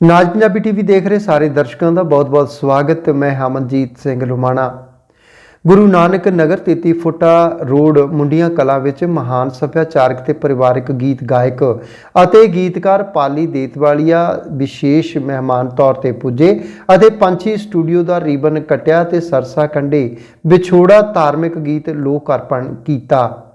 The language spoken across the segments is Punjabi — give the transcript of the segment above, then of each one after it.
ਨਾਜ ਪੰਜਾਬੀ ਟੀਵੀ ਦੇਖ ਰਹੇ ਸਾਰੇ ਦਰਸ਼ਕਾਂ ਦਾ ਬਹੁਤ-ਬਹੁਤ ਸਵਾਗਤ। ਮੈਂ ਹਮਨਜੀਤ ਸਿੰਘ ਲੁਮਾਣਾ। ਗੁਰੂ ਨਾਨਕ ਨਗਰ 33 ਫੁੱਟਾ ਰੋਡ ਮੁੰਡੀਆਂ ਕਲਾ ਵਿੱਚ ਮਹਾਨ ਸੱਭਿਆਚਾਰਕ ਤੇ ਪਰਿਵਾਰਕ ਗੀਤ ਗਾਇਕ ਅਤੇ ਗੀਤਕਾਰ ਪਾਲੀ ਦੇਤਵਾਲੀਆ ਵਿਸ਼ੇਸ਼ ਮਹਿਮਾਨ ਤੌਰ ਤੇ ਪੁੱਜੇ ਅਤੇ ਪੰਛੀ ਸਟੂਡੀਓ ਦਾ ਰੀਬਨ ਕਟਿਆ ਤੇ ਸਰਸਾ ਕੰਡੇ ਵਿਛੋੜਾ ਧਾਰਮਿਕ ਗੀਤ ਲੋਕ ਅਰਪਣ ਕੀਤਾ।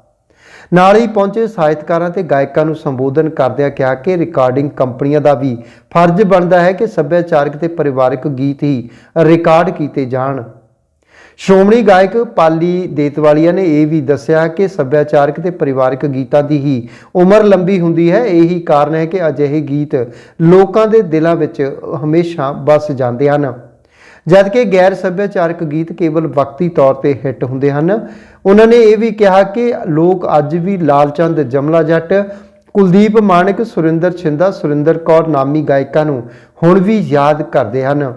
ਨਾਲ ਹੀ ਪਹੁੰਚੇ ਸਾਹਿਤਕਾਰਾਂ ਤੇ ਗਾਇਕਾਂ ਨੂੰ ਸੰਬੋਧਨ ਕਰਦਿਆਂ ਕਿਹਾ ਕਿ ਰਿਕਾਰਡਿੰਗ ਕੰਪਨੀਆਂ ਦਾ ਵੀ ਫਰਜ਼ ਬਣਦਾ ਹੈ ਕਿ ਸੱਭਿਆਚਾਰਕ ਤੇ ਪਰਿਵਾਰਕ ਗੀਤ ਹੀ ਰਿਕਾਰਡ ਕੀਤੇ ਜਾਣ। ਸ਼੍ਰੋਮਣੀ ਗਾਇਕ ਪਾਲੀ ਦੇਤਵਾਲੀਆ ਨੇ ਇਹ ਵੀ ਦੱਸਿਆ ਕਿ ਸੱਭਿਆਚਾਰਕ ਤੇ ਪਰਿਵਾਰਕ ਗੀਤਾਂ ਦੀ ਹੀ ਉਮਰ ਲੰਬੀ ਹੁੰਦੀ ਹੈ। ਇਹੀ ਕਾਰਨ ਹੈ ਕਿ ਅਜਿਹੇ ਗੀਤ ਲੋਕਾਂ ਦੇ ਦਿਲਾਂ ਵਿੱਚ ਹਮੇਸ਼ਾ ਵਸ ਜਾਂਦੇ ਹਨ। ਜਦਕਿ ਗੈਰ ਸੱਭਿਆਚਾਰਕ ਗੀਤ ਕੇਵਲ ਵਕਤੀ ਤੌਰ ਤੇ ਹਿੱਟ ਹੁੰਦੇ ਹਨ। ਉਹਨਾਂ ਨੇ ਇਹ ਵੀ ਕਿਹਾ ਕਿ ਲੋਕ ਅੱਜ ਵੀ ਲਾਲਚੰਦ ਜਮਲਾ ਜੱਟ, ਕੁਲਦੀਪ ਮਾਨਕ ਸੁਰਿੰਦਰ ਛਿੰਦਾ, ਸੁਰਿੰਦਰ ਕੌਰ ਨਾਮੀ ਗਾਇਕਾਂ ਨੂੰ ਹੁਣ ਵੀ ਯਾਦ ਕਰਦੇ ਹਨ।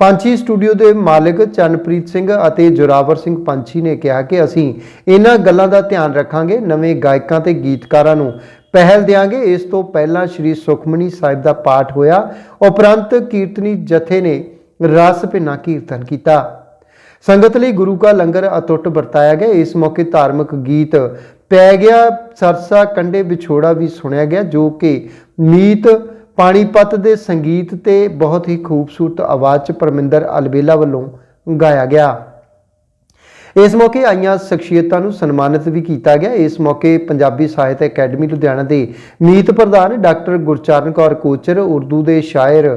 ਪੰਛੀ ਸਟੂਡੀਓ ਦੇ ਮਾਲਕ ਚੰਨਪ੍ਰੀਤ ਸਿੰਘ ਅਤੇ ਜੋਰਾਵਰ ਸਿੰਘ ਪੰਛੀ ਨੇ ਕਿਹਾ ਕਿ ਅਸੀਂ ਇਹਨਾਂ ਗੱਲਾਂ ਦਾ ਧਿਆਨ ਰੱਖਾਂਗੇ, ਨਵੇਂ ਗਾਇਕਾਂ ਤੇ ਗੀਤਕਾਰਾਂ ਨੂੰ ਪਹਿਲ ਦੇਵਾਂਗੇ ਇਸ ਤੋਂ ਪਹਿਲਾਂ ਸ੍ਰੀ ਸੁਖਮਨੀ ਸਾਹਿਬ ਦਾ ਪਾਠ ਹੋਇਆ। ਉਪਰੰਤ ਕੀਰਤਨੀ ਜਥੇ ਨੇ ਰਸ ਭਿੰਨਾ ਕੀਰਤਨ ਕੀਤਾ। ਸੰਗਤ ਲਈ ਗੁਰੂ ਕਾ ਲੰਗਰ ਅਟੁੱਟ ਵਰਤਾਇਆ ਗਿਆ। ਇਸ ਮੌਕੇ ਧਾਰਮਿਕ ਗੀਤ ਪੈ ਗਿਆ। ਸਰਸਾ ਕੰਡੇ ਵਿਛੋੜਾ ਵੀ ਸੁਣਿਆ ਗਿਆ, ਜੋ ਕਿ ਮੀਤ ਪਾਣੀਪਤ ਦੇ ਸੰਗੀਤ ਤੇ ਬਹੁਤ ਹੀ ਖੂਬਸੂਰਤ ਆਵਾਜ਼ ਚ ਪਰਮਿੰਦਰ ਅਲਬੇਲਾ ਵੱਲੋਂ ਗਾਇਆ ਗਿਆ। ਇਸ ਮੌਕੇ ਆਈਆਂ ਸ਼ਖਸੀਅਤਾਂ ਨੂੰ ਸਨਮਾਨਿਤ ਵੀ ਕੀਤਾ ਗਿਆ। ਇਸ ਮੌਕੇ ਪੰਜਾਬੀ ਸਾਹਿਤ ਅਕੈਡਮੀ ਲੁਧਿਆਣਾ ਦੇ ਮੀਤ ਪ੍ਰਧਾਨ ਡਾਕਟਰ ਗੁਰਚਰਨ ਕੌਰ ਕੋਚਰ, ਉਰਦੂ ਦੇ ਸ਼ਾਇਰ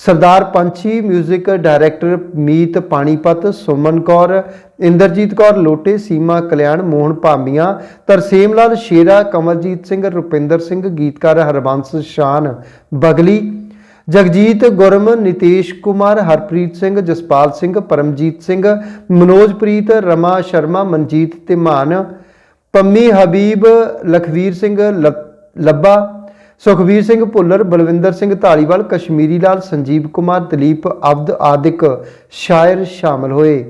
ਸਰਦਾਰ ਪੰਛੀ 뮤직 ਡਾਇਰੈਕਟਰ ਮੀਤ ਪਾਣੀਪਤ, ਸੁਮਨ ਕੌਰ, ਇੰਦਰਜੀਤ ਕੌਰ, ਲੋਟੇ, ਸੀਮਾ ਕਲਿਆਣ, ਮੋਹਨ ਭਾਮੀਆਂ ਤਰਸੇਮ ਲਾਲ ਸ਼ੇਰਾ, ਕਮਲਜੀਤ ਸਿੰਘ, ਰੁਪਿੰਦਰ ਸਿੰਘ, ਗੀਤਕਾਰ ਹਰਬੰਸ ਸ਼ਾਨ, ਬਗਲੀ, ਜਗਜੀਤ ਗੁਰਮ, ਨਿਤੇਸ਼ ਕੁਮਾਰ, ਹਰਪ੍ਰੀਤ ਸਿੰਘ, ਜਸਪਾਲ ਸਿੰਘ, ਪਰਮਜੀਤ ਸਿੰਘ, ਮਨੋਜਪ੍ਰੀਤ, ਰਮਾ ਸ਼ਰਮਾ, ਮਨਜੀਤ ਧਿਮਾਨ, ਪੰਮੀ ਹਬੀਬ, ਲਖਵੀਰ ਸਿੰਘ ਲੱਭਾ ਸੁਖਵੀਰ ਸਿੰਘ ਭੁੱਲਰ, ਬਲਵਿੰਦਰ ਸਿੰਘ ਧਾਲੀਵਾਲ, ਕਸ਼ਮੀਰੀ ਲਾਲ, ਸੰਜੀਵ ਕੁਮਾਰ, ਦਲੀਪ, ਅਬਦ ਆਦਿਕ ਸ਼ਾਇਰ ਸ਼ਾਮਲ ਹੋਏ।